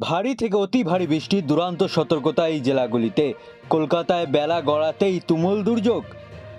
ভারী থেকে অতি ভারী বৃষ্টির দুরান্ত সতর্কতা এই জেলাগুলিতে। কলকাতায় বেলা গড়াতেই তুমুল দুর্যোগ।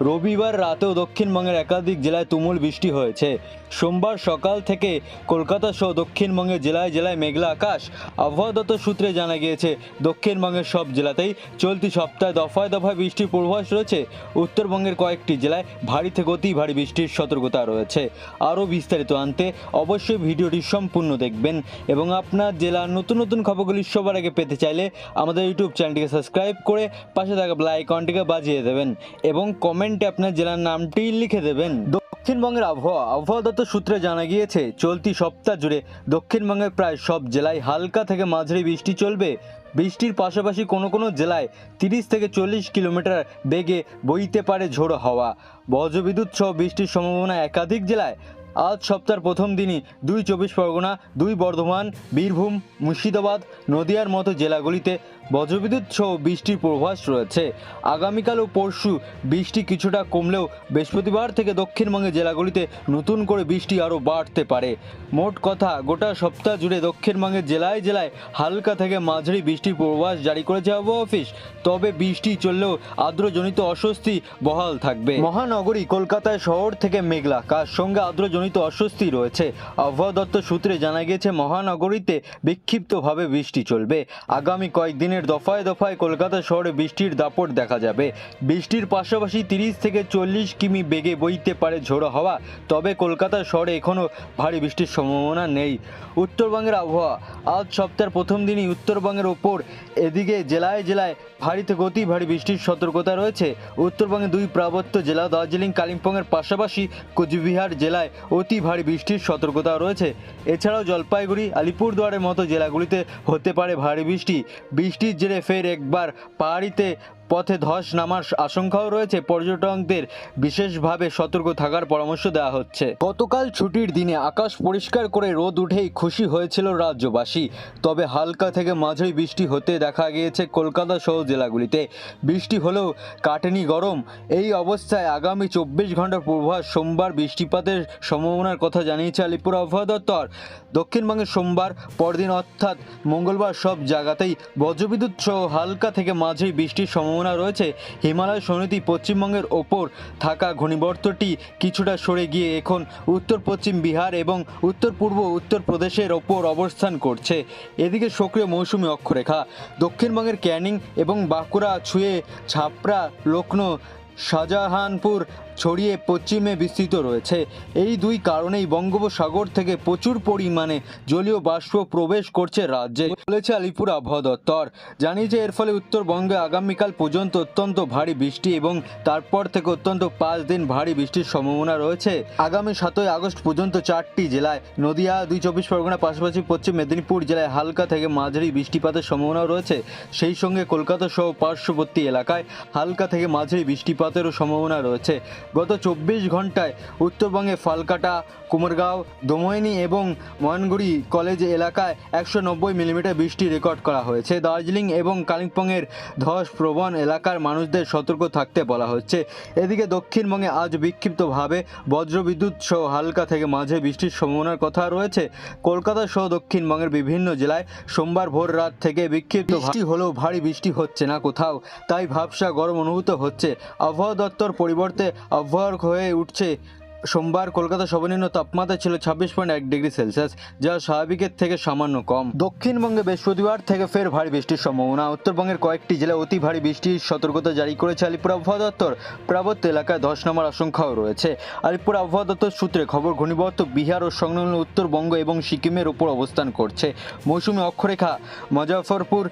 রবিবার রাতেও দক্ষিণবঙ্গের একাধিক জেলায় তুমুল বৃষ্টি হয়েছে। সোমবার সকাল থেকে কলকাতা সহ দক্ষিণবঙ্গের জেলায় জেলায় মেঘলা আকাশ। আবহাওয়া দপ্তর সূত্রে জানা গিয়েছে, দক্ষিণবঙ্গের সব জেলাতেই চলতি সপ্তাহে দফায় দফায় বৃষ্টির পূর্বাভাস রয়েছে। উত্তরবঙ্গের কয়েকটি জেলায় ভারী থেকে অতি ভারী বৃষ্টির সতর্কতা রয়েছে। আরও বিস্তারিত আনতে অবশ্যই ভিডিওটি সম্পূর্ণ দেখবেন এবং আপনার জেলার নতুন নতুন খবরগুলি সবার আগে পেতে চাইলে আমাদের ইউটিউব চ্যানেলটিকে সাবস্ক্রাইব করে পাশে থাকা আইকনটিকে বাজিয়ে দেবেন এবং কমেন্টে আপনার জেলার নামটি লিখে দেবেন। দক্ষিণবঙ্গের আবহাওয়া আবহাওয়া দপ্তর সূত্রে জানা গিয়েছে, চলতি সপ্তাহ জুড়ে দক্ষিণবঙ্গের প্রায় সব জেলায় হালকা থেকে মাঝারি বৃষ্টি চলবে। বৃষ্টির পাশাপাশি কোনো কোনো জেলায় তিরিশ থেকে চল্লিশ কিলোমিটার বেগে বইতে পারে ঝোড়ো হাওয়া। বজ্রবিদ্যুৎ সহ বৃষ্টির সম্ভাবনা একাধিক জেলায়। আজ সপ্তাহের প্রথম দিনই দুই চব্বিশ পরগনা, দুই বর্ধমান, বীরভূম, মুর্শিদাবাদ, নদিয়ার মতো জেলাগুলিতে বজ্রবিদ্যুৎ সহ বৃষ্টির পূর্বাভাস রয়েছে। আগামীকাল ও পরশু বৃষ্টি কিছুটা কমলেও বৃহস্পতিবার থেকে দক্ষিণবঙ্গের জেলাগুলিতে নতুন করে বৃষ্টি আরও বাড়তে পারে। মোট কথা, গোটা সপ্তাহ জুড়ে দক্ষিণবঙ্গের জেলায় জেলায় হালকা থেকে মাঝারি বৃষ্টির পূর্বাভাস জারি করেছে আবহাওয়া অফিস। তবে বৃষ্টি চললেও আর্দ্রজনিত অস্বস্তি বহাল থাকবে। মহানগরী, কলকাতায় শহর থেকে মেঘলা আকাশ, সঙ্গে আর্দ্রজনিত অস্বস্তি রয়েছে। আবহাওয়া দপ্তর সূত্রে জানা গিয়েছে, মহানগরীতে বিক্ষিপ্তভাবে বৃষ্টি চলবে। আগামী কয়েকদিনের দফায় দফায় কলকাতা শহরে বৃষ্টির দাপট দেখা যাবে। বৃষ্টির পাশাপাশি তিরিশ থেকে চল্লিশ কিমি বেগে বইতে পারে ঝোড়ো হওয়া, তবে কলকাতা শহরে এখনও ভারী বৃষ্টির সম্ভাবনা নেই। উত্তরবঙ্গের আবহাওয়া, আজ সপ্তাহের প্রথম দিনই উত্তরবঙ্গের ওপর, এদিকে জেলায় জেলায় ভারী অতি ভারী বৃষ্টির সতর্কতা রয়েছে। উত্তরবঙ্গের দুই পার্বত্য জেলা, দার্জিলিং, কালিম্পংয়ের পাশাপাশি কোচবিহার জেলায় অতি ভারী বৃষ্টির সতর্কতা রয়েছে। এছাড়াও জলপাইগুড়ি, আলিপুরদুয়ারের মতো জেলাগুলিতে হতে পারে ভারী বৃষ্টি। বৃষ্টি বৃষ্টির জেরে ফের একবার পাহাড়িতে পথে ধস নামার আশঙ্কাও রয়েছে। পর্যটকদের বিশেষভাবে সতর্ক থাকার পরামর্শ দেওয়া হচ্ছে। গতকাল ছুটির দিনে আকাশ পরিষ্কার করে রোদ উঠেই খুশি হয়েছিল রাজ্যবাসী। তবে হালকা থেকে মাঝারি বৃষ্টি হতে দেখা গিয়েছে কলকাতা সহ জেলাগুলিতে। বৃষ্টি হলেও কাটেনি গরম। এই অবস্থায় আগামী চব্বিশ ঘণ্টার পূর্বাভাস সোমবার বৃষ্টিপাতের সম্ভাবনার কথা জানিয়েছে আলিপুর আবহাওয়া দপ্তর। দক্ষিণবঙ্গের সোমবার পরদিন অর্থাৎ মঙ্গলবার সব জায়গাতেই বজ্রবিদ্যুৎ সহ হালকা থেকে মাঝারি বৃষ্টির সম্ভাবনা রয়েছে। হিমালয় সমিতি পশ্চিমবঙ্গের ওপর থাকা ঘূর্ণিবর্তটি কিছুটা সরে গিয়ে এখন উত্তর পশ্চিম বিহার এবং উত্তর পূর্ব উত্তরপ্রদেশের ওপর অবস্থান করছে। এদিকে সক্রিয় মৌসুমি অক্ষরেখা, দক্ষিণবঙ্গের ক্যানিং এবং বাঁকুড়া ছুঁয়ে ছাপড়া লক্ষ্ণৌ শাহজাহানপুর ছড়িয়ে পশ্চিমে বিস্তৃত রয়েছে। এই দুই কারণেই বঙ্গোপসাগর থেকে প্রচুর পরিমাণে জলীয় বাষ্প প্রবেশ করছে রাজ্যে। বলেছে আলিপুর আবহাওয়া দপ্তর। জানিয়েছে, এর ফলে উত্তরবঙ্গে আগামীকাল পর্যন্ত অত্যন্ত ভারী বৃষ্টি এবং তারপর থেকে অত্যন্ত পাঁচ দিন ভারী বৃষ্টির সম্ভাবনা রয়েছে। আগামী সাতই আগস্ট পর্যন্ত চারটি জেলায়, নদিয়া, দুই চব্বিশ পরগনা, পাশাপাশি পশ্চিম মেদিনীপুর জেলায় হালকা থেকে মাঝারি বৃষ্টিপাতের সম্ভাবনা রয়েছে। সেই সঙ্গে কলকাতা সহ পার্শ্ববর্তী এলাকায় হালকা থেকে মাঝারি বৃষ্টিপাতেরও সম্ভাবনা রয়েছে। গত চব্বিশ ঘন্টায় উত্তরবঙ্গে ফালকাটা, কুমারগাঁও, দমোহিনী এবং ময়নগুড়ি কলেজ এলাকায় একশো নব্বই মিলিমিটার বৃষ্টি রেকর্ড করা হয়েছে। দার্জিলিং এবং কালিম্পংয়ের ধস প্রবণ এলাকার মানুষদের সতর্ক থাকতে বলা হচ্ছে। এদিকে দক্ষিণবঙ্গে আজ বিক্ষিপ্তভাবে বজ্রবিদ্যুৎ সহ হালকা থেকে মাঝে বৃষ্টির সম্ভাবনার কথা রয়েছে। কলকাতা সহ দক্ষিণবঙ্গের বিভিন্ন জেলায় সোমবার ভোর রাত থেকে বিক্ষিপ্ত বৃষ্টি হলেও ভারী বৃষ্টি হচ্ছে না কোথাও। তাই ভাবসা গরম অনুভূত হচ্ছে। আবহাওয়া দপ্তর পরিবর্তে আবহাওয়ার হয়ে উঠছে। সোমবার কলকাতা সর্বনিম্ন তাপমাত্রা ছিল ছাব্বিশ পয়েন্ট এক ডিগ্রি সেলসিয়াস, যা স্বাভাবিকের থেকে সামান্য কম। দক্ষিণবঙ্গে বৃহস্পতিবার থেকে ফের ভারী বৃষ্টির সম্ভাবনা। উত্তরবঙ্গের কয়েকটি জেলায় অতি ভারী বৃষ্টির সতর্কতা জারি করেছে আলিপুর আবহাওয়া দপ্তর। পার্বত্য এলাকায় ধস নামার আশঙ্কাও রয়েছে। আলিপুর আবহাওয়া দপ্তর সূত্রে খবর, ঘূর্ণিবর্ত বিহার ও সংলগ্ন উত্তরবঙ্গ এবং সিকিমের উপর অবস্থান করছে। মৌসুমী অক্ষরেখা মুজাফরপুর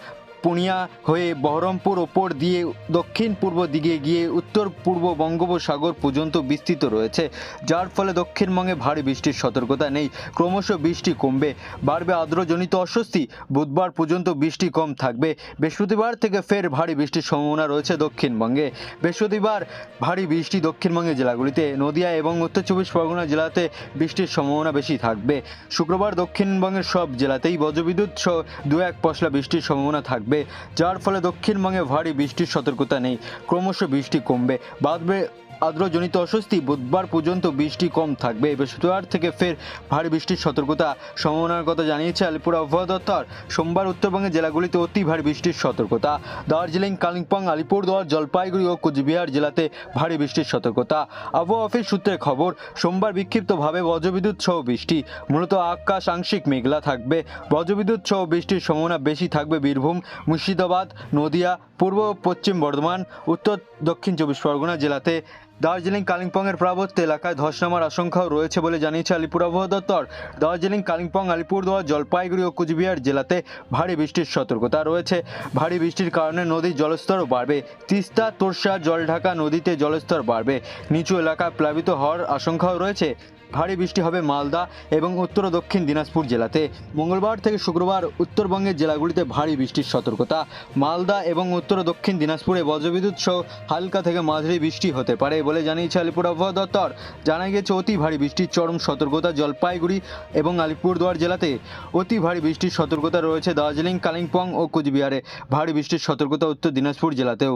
পুনিয়া হয়ে বহরমপুর ওপর দিয়ে দক্ষিণ পূর্ব দিকে গিয়ে উত্তর পূর্ব বঙ্গোপসাগর পর্যন্ত বিস্তৃত রয়েছে, যার ফলে দক্ষিণবঙ্গে ভারী বৃষ্টির সতর্কতা নেই। ক্রমশ বৃষ্টি কমবে। বাড়বে আর্দ্রজনিত অস্বস্তি। বুধবার পর্যন্ত বৃষ্টি কম থাকবে। বৃহস্পতিবার থেকে ফের ভারী বৃষ্টির সম্ভাবনা রয়েছে দক্ষিণবঙ্গে। বৃহস্পতিবার ভারী বৃষ্টি দক্ষিণবঙ্গের জেলাগুলিতে, নদিয়া এবং উত্তর চব্বিশ পরগনা জেলাতে বৃষ্টির সম্ভাবনা বেশি থাকবে। শুক্রবার দক্ষিণবঙ্গের সব জেলাতেই বজ্রবিদ্যুৎ সহ দু এক পশলা বৃষ্টির সম্ভাবনা থাকবে। যার ফলে দক্ষিণবঙ্গে ভারী বৃষ্টির সতর্কতা নেই। ক্রমশ বৃষ্টি কমবে। বাড়বে আর্দ্রজনিত অস্বস্তি, বুধবার পর্যন্ত বৃষ্টি কম থাকবে। বৃহস্পতিবার থেকে ফের ভারী বৃষ্টির সতর্কতা সম্ভাবনার কথা জানিয়েছে আলিপুর আবহাওয়া দপ্তর। সোমবার উত্তরবঙ্গের জেলাগুলিতে অতি ভারী বৃষ্টির সতর্কতা। দার্জিলিং, কালিম্পং, আলিপুরদুয়ার, জলপাইগুড়ি ও কোচবিহার জেলাতে ভারী বৃষ্টির সতর্কতা। আবহাওয়া অফিস সূত্রের খবর, সোমবার বিক্ষিপ্তভাবে বজ্রবিদ্যুৎ সহ বৃষ্টি। মূলত আকাশ আংশিক মেঘলা থাকবে। বজ্রবিদ্যুৎ সহ বৃষ্টির সম্ভাবনা বেশি থাকবে বীরভূম, মুর্শিদাবাদ, নদিয়া, পূর্ব ও পশ্চিম বর্ধমান, উত্তর দক্ষিণ চব্বিশ পরগনা জেলাতে দার্জিলিং কালিম্পংয়ের প্রাবত্য এলাকায় ধস নামার আশঙ্কাও রয়েছে বলে জানিয়েছে আলিপুর আবহাওয়া দপ্তর। দার্জিলিং, কালিম্পং, আলিপুরদুয়ার, জলপাইগুড়ি ও কুচবিহার জেলাতে ভারী বৃষ্টির সতর্কতা রয়েছে। ভারী বৃষ্টির কারণে নদীর জলস্তরও বাড়বে। তিস্তা, তোরসা, জলঢাকা নদীতে জলস্তর বাড়বে। নিচু এলাকা প্লাবিত হওয়ার আশঙ্কাও রয়েছে। ভারী বৃষ্টি হবে মালদা এবং উত্তর ও দক্ষিণ দিনাজপুর জেলাতে। মঙ্গলবার থেকে শুক্রবার উত্তরবঙ্গের জেলাগুলিতে ভারী বৃষ্টির সতর্কতা। মালদা এবং উত্তর ও দক্ষিণ দিনাজপুরে বজ্রবিদ্যুৎ সহ হালকা থেকে মাঝারি বৃষ্টি হতে পারে বলে জানিয়েছে আলিপুর আবহাওয়া দপ্তর। জানা গেছে অতি ভারী বৃষ্টির চরম সতর্কতা জলপাইগুড়ি এবং আলিপুরদুয়ার জেলাতে। অতি ভারী বৃষ্টির সতর্কতা রয়েছে দার্জিলিং, কালিম্পং ও কুচবিহারে। ভারী বৃষ্টির সতর্কতা উত্তর দিনাজপুর জেলাতেও।